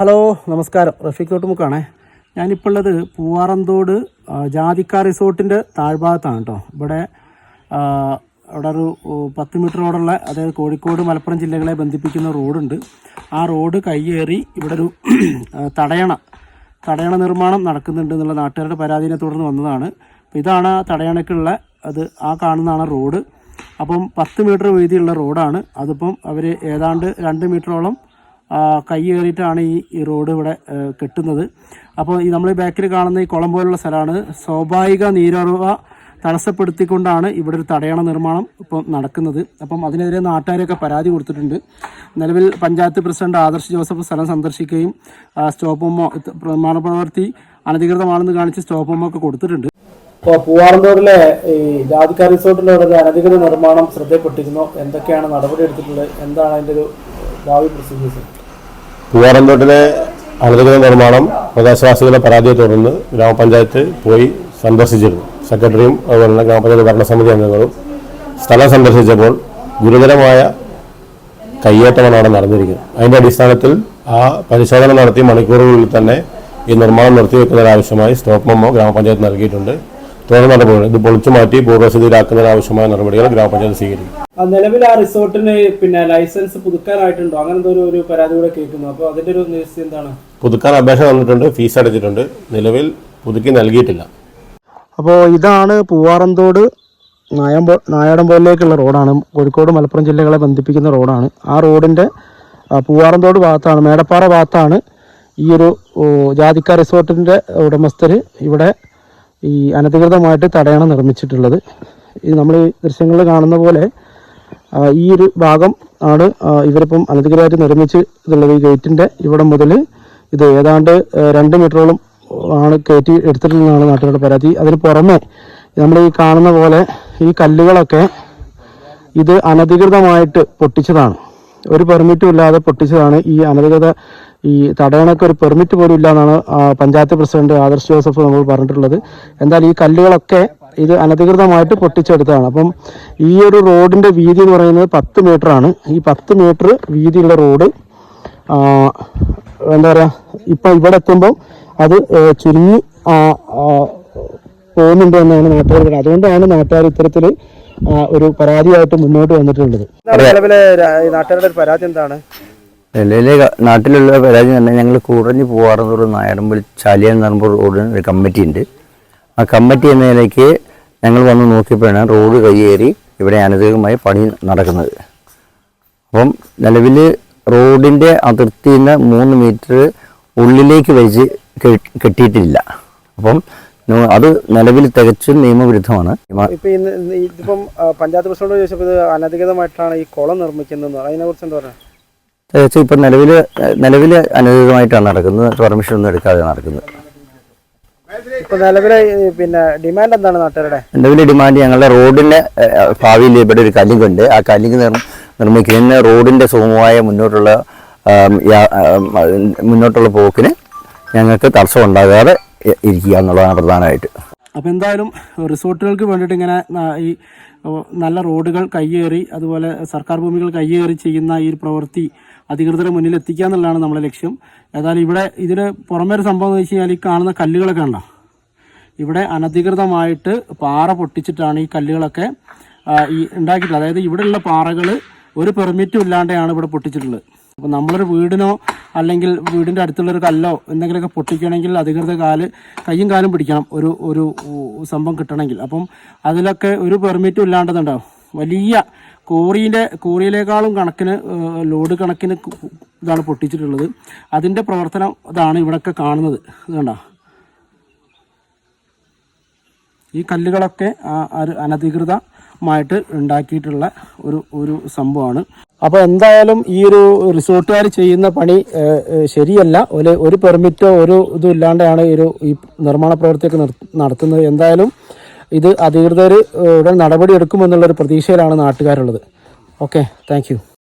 Hello നമസ്കാരം. റഫീഖ് തോട്ടുമുക്കാണേ ഞാനിപ്പോൾ ഉള്ളത് പൂവാറന്തോട് ജാതിക്കാർ ജാതിക്ക റിസോർട്ടിന്റെ താഴ്ഭാഗത്താണ് കേട്ടോ ഇവിടെ അവിടെ ഒരു പത്ത് മീറ്റർ റോഡുള്ള അതായത് കോഴിക്കോട് മലപ്പുറം ജില്ലകളെ ബന്ധിപ്പിക്കുന്ന റോഡുണ്ട്. ആ റോഡ് കയ്യേറി ഇവിടെ ഒരു തടയണ തടയണ നിർമ്മാണം നടക്കുന്നുണ്ട് എന്നുള്ള നാട്ടുകാരുടെ പരാതിനെ തുടർന്ന് വന്നതാണ്. അപ്പോൾ ഇതാണ് ആ തടയണക്കുള്ള അത് ആ കാണുന്നതാണ് റോഡ്. അപ്പം പത്ത് മീറ്റർ വീതിയുള്ള റോഡാണ്. അതിപ്പം അവർ ഏതാണ്ട് രണ്ട് മീറ്ററോളം കൈ ഈ ഈ റോഡ് ഇവിടെ കെട്ടുന്നത്. അപ്പോൾ ഈ നമ്മൾ ബാക്കിൽ കാണുന്ന ഈ കുളം പോലുള്ള സ്ഥലമാണ്. സ്വാഭാവിക നീരൊറവ തടസ്സപ്പെടുത്തിക്കൊണ്ടാണ് ഇവിടെ ഒരു തടയണ നിർമ്മാണം ഇപ്പം നടക്കുന്നത്. അപ്പം അതിനെതിരെ നാട്ടുകാരൊക്കെ പരാതി കൊടുത്തിട്ടുണ്ട്. നിലവിൽ പഞ്ചായത്ത് പ്രസിഡന്റ് ആദർശ് ജോസഫ് സ്ഥലം സന്ദർശിക്കുകയും ആ, സ്റ്റോപ്പ് മെമ്മോ നിർമ്മാണ അനധികൃതമാണെന്ന് കാണിച്ച് സ്റ്റോപ്പ് മെമ്മോ ഒക്കെ കൊടുത്തിട്ടുണ്ട്. ഇപ്പോൾ പൂവാറന്തോടിലെ ഈ ജാതിക്കാർ റിസോർട്ടിലെ ഒരു അനധികൃത നിർമ്മാണം ശ്രദ്ധയിൽപ്പെട്ടിരുന്നു. എന്തൊക്കെയാണ് നടപടി എടുത്തിട്ടുള്ളത് എന്താണ് അതിന്റെ ഒരു ഭാവി പ്രൊസീജിയേഴ്സ് പൂവാറന്തോട്ടിലെ അനധികൃത നിർമ്മാണം പ്രദേശവാസികളുടെ പരാതിയെ തുടർന്ന് ഗ്രാമപഞ്ചായത്ത് പോയി സന്ദർശിച്ചിരുന്നു. സെക്രട്ടറിയും അതുപോലെ തന്നെ ഗ്രാമപഞ്ചായത്ത് ഭരണസമിതി അംഗങ്ങളും സ്ഥലം സന്ദർശിച്ചപ്പോൾ ഗുരുതരമായ കയ്യേറ്റമാണ് അവിടെ നടന്നിരിക്കുന്നത്. അതിന്റെ അടിസ്ഥാനത്തിൽ ആ പരിശോധന നടത്തി മണിക്കൂറുകളിൽ തന്നെ ഈ നിർമ്മാണം നിർത്തിവെക്കുന്നതിനാവശ്യമായി സ്റ്റോപ്പ് മെമ്മോ ഗ്രാമപഞ്ചായത്ത് നൽകിയിട്ടുണ്ട്. തുടർ നടപടികൾ ഇത് പൊളിച്ചു മാറ്റി പൂർവസ്ഥിതിയിലാക്കുന്നതിനാവശ്യമായ നടപടികൾ ഗ്രാമപഞ്ചായത്ത് സ്വീകരിക്കും. നിലവിൽ ആ റിസോർട്ടിന് പിന്നെ ലൈസൻസ് പുതുക്കാനായിട്ടുണ്ടോ? അങ്ങനത്തെ ഒരു ഒരു പരാതി കൂടെ കേൾക്കുന്നു. അപ്പോൾ അതിന്റെ ഒരു എന്താണ്? പുതുക്കാൻ അപേക്ഷ തന്നിട്ടുണ്ട് ഫീസ് അടച്ചിട്ടുണ്ട്. നിലവിൽ പുതുക്കി നൽകിയിട്ടില്ല. അപ്പോൾ ഇതാണ് പൂവാറന്തോട് നായമ്പോ നായാടമ്പോലിലേക്കുള്ള റോഡാണ്. കോഴിക്കോട് മലപ്പുറം ജില്ലകളെ ബന്ധിപ്പിക്കുന്ന റോഡാണ്. ആ റോഡിന്റെ പൂവാറന്തോട് ഭാഗത്താണ് മേടപ്പാറ ഭാഗത്താണ് ഈ ഒരു ജാതിക്ക റിസോർട്ടിന്റെ ഉടമസ്ഥർ ഇവിടെ ഈ അനധികൃതമായിട്ട് തടയണ നിർമ്മിച്ചിട്ടുള്ളത്. ഇത് നമ്മൾ ഈ ദൃശ്യങ്ങളിൽ കാണുന്ന പോലെ ഈ ഒരു ഭാഗം ആണ് ഇവരിപ്പം അനധികൃതമായിട്ട് നിർമ്മിച്ച് ഇതുള്ളത്. ഈ ഗേറ്റിന്റെ ഇവിടെ മുതൽ ഇത് ഏതാണ്ട് രണ്ട് മീറ്ററോളം ആണ് കയറ്റി എടുത്തിട്ടുള്ളതാണ് നാട്ടുകാരുടെ പരാതി. അതിന് പുറമെ നമ്മൾ ഈ കാണുന്ന പോലെ ഈ കല്ലുകളൊക്കെ ഇത് അനധികൃതമായിട്ട് പൊട്ടിച്ചതാണ്. ഒരു പെർമിറ്റും ഇല്ലാതെ പൊട്ടിച്ചതാണ് ഈ അനധികൃത ഈ തടയണക്ക് ഒരു പെർമിറ്റ് പോലും ഇല്ല എന്നാണ് പഞ്ചായത്ത് പ്രസിഡന്റ് ആദർശ് ജോസഫ് നമ്മൾ പറഞ്ഞിട്ടുള്ളത്. എന്നാൽ ഈ കല്ലുകളൊക്കെ ഇത് അനധികൃതമായിട്ട് പൊട്ടിച്ചെടുത്തതാണ്. അപ്പം ഈ ഒരു റോഡിന്റെ വീതി എന്ന് പറയുന്നത് പത്ത് മീറ്റർ ആണ്. ഈ പത്ത് മീറ്റർ വീതിയുള്ള റോഡ് എന്താ പറയാ ഇപ്പൊ ഇവിടെ എത്തുമ്പോൾ അത് ചുരുങ്ങി പോകുന്നുണ്ട് എന്നാണ് നാട്ടുകാർ അതുകൊണ്ടാണ് നാട്ടുകാർ ഇത്തരത്തിൽ ഒരു പരാതിയായിട്ട് മുന്നോട്ട് വന്നിട്ടുള്ളത്. നിലവിലെ നാട്ടുകാരുടെ പരാതി എന്താണ്? നിലവിലെ നാട്ടിലുള്ള പരാതി തന്നെ ഞങ്ങൾ കുറഞ്ഞു പോകാറുള്ള നായടമ്പൽ ചാലിയ നറമ്പൂർ റോഡിന് ഒരു കമ്മിറ്റി ഉണ്ട് ആ കമ്മിറ്റി എന്ന നിലയ്ക്ക് ഞങ്ങൾ വന്ന് നോക്കിയപ്പോഴാണ് റോഡ് കയ്യേറി ഇവിടെ അനധികമായി പണി നടക്കുന്നത്. അപ്പം നിലവിൽ റോഡിന്റെ അതിർത്തിയിൽ നിന്ന് മൂന്ന് മീറ്റർ ഉള്ളിലേക്ക് വെച്ച് കെട്ടിയിട്ടില്ല. അപ്പം അത് നിലവിൽ തികച്ചും നിയമവിരുദ്ധമാണ്. ഇപ്പൊ പഞ്ചായത്ത് പ്രസിഡന്റ് ചോദിച്ചപ്പോൾ അനധികൃതമായിട്ടാണ് ഈ കുളം നിർമ്മിക്കുന്നത് അതിനെ കുറിച്ച് എന്താ പറയുക തികച്ചും ഇപ്പം നിലവിൽ നിലവിൽ അനധികൃതമായിട്ടാണ് നടക്കുന്നത്. പെർമിഷൻ ഒന്നും എടുക്കാതെ നടക്കുന്നത്. നിലവിലെ പിന്നെ ഡിമാൻഡ് എന്താണ് നാട്ടുകാരുടെ? നിലവിലെ ഡിമാൻഡ് ഞങ്ങളുടെ റോഡിന്റെ ഭാവിയിൽ ഇവിടെ ഒരു കല്ലിങ്കുണ്ട് ആ കല്ലിങ് നിർമ്മിക്കുന്ന നിർമ്മിക്കുന്നതിന് റോഡിന്റെ സുഗമമായ മുന്നോട്ടുള്ള മുന്നോട്ടുള്ള പോക്കിന് ഞങ്ങൾക്ക് തടസ്സം ഉണ്ടാകാതെ ഇരിക്കുക എന്നുള്ളതാണ് പ്രധാനമായിട്ട്. അപ്പോൾ എന്തായാലും റിസോർട്ടുകൾക്ക് വേണ്ടിയിട്ട് ഇങ്ങനെ ഈ നല്ല റോഡുകൾ കയ്യേറി അതുപോലെ സർക്കാർ ഭൂമികൾ കയ്യേറി ചെയ്യുന്ന ഈ ഒരു പ്രവൃത്തി അധികൃതരുടെ മുന്നിൽ എത്തിക്കുക എന്നുള്ളതാണ് നമ്മുടെ ലക്ഷ്യം. ഏതായാലും ഇവിടെ ഇതിന് പുറമേ ഒരു സംഭവം എന്ന് വെച്ച് കഴിഞ്ഞാൽ ഈ കാണുന്ന കല്ലുകളൊക്കെ ഉണ്ടോ ഇവിടെ അനധികൃതമായിട്ട് പാറ പൊട്ടിച്ചിട്ടാണ് ഈ കല്ലുകളൊക്കെ ഈ ഉണ്ടാക്കിയിട്ടുള്ളത്. അതായത് ഇവിടെയുള്ള പാറകൾ ഒരു പെർമിറ്റും ഇല്ലാതെയാണ് ഇവിടെ പൊട്ടിച്ചിട്ടുള്ളത്. അപ്പോൾ നമ്മളൊരു വീടിനോ അല്ലെങ്കിൽ വീടിന്റെ അടുത്തുള്ളൊരു കല്ലോ എന്തെങ്കിലുമൊക്കെ പൊട്ടിക്കണമെങ്കിൽ അധികൃത കാൽ കയ്യും കാലും പിടിക്കണം. ഒരു ഒരു സംഭവം കിട്ടണമെങ്കിൽ. അപ്പം അതിലൊക്കെ ഒരു പെർമിറ്റും ഇല്ലാണ്ടതുണ്ടാവും വലിയ കോറിന്റെ കോറിയിലേക്കാളും കണക്കിന് ലോഡ് കണക്കിന് ഇതാണ് പൊട്ടിച്ചിട്ടുള്ളത്. അതിന്റെ പ്രവർത്തനം ഇതാണ് ഇവിടെയൊക്കെ കാണുന്നത്. ഇത് ഈ കല്ലുകളൊക്കെ ആ അനധികൃതമായിട്ട് ഉണ്ടാക്കിയിട്ടുള്ള ഒരു ഒരു സംഭവമാണ്. അപ്പോൾ എന്തായാലും ഈ ഒരു റിസോർട്ടുകാർ ചെയ്യുന്ന പണി ശരിയല്ല. ഒരു ഒരു പെർമിറ്റോ ഒരു ഇതും ഇല്ലാണ്ടാണ് ഈ ഒരു ഈ നിർമ്മാണ പ്രവൃത്തിയൊക്കെ നടത്തുന്നത്. എന്തായാലും ഇത് അധികൃതർ ഉടൻ നടപടിയെടുക്കുമെന്നുള്ളൊരു പ്രതീക്ഷയിലാണ് നാട്ടുകാരുള്ളത്. Okay thank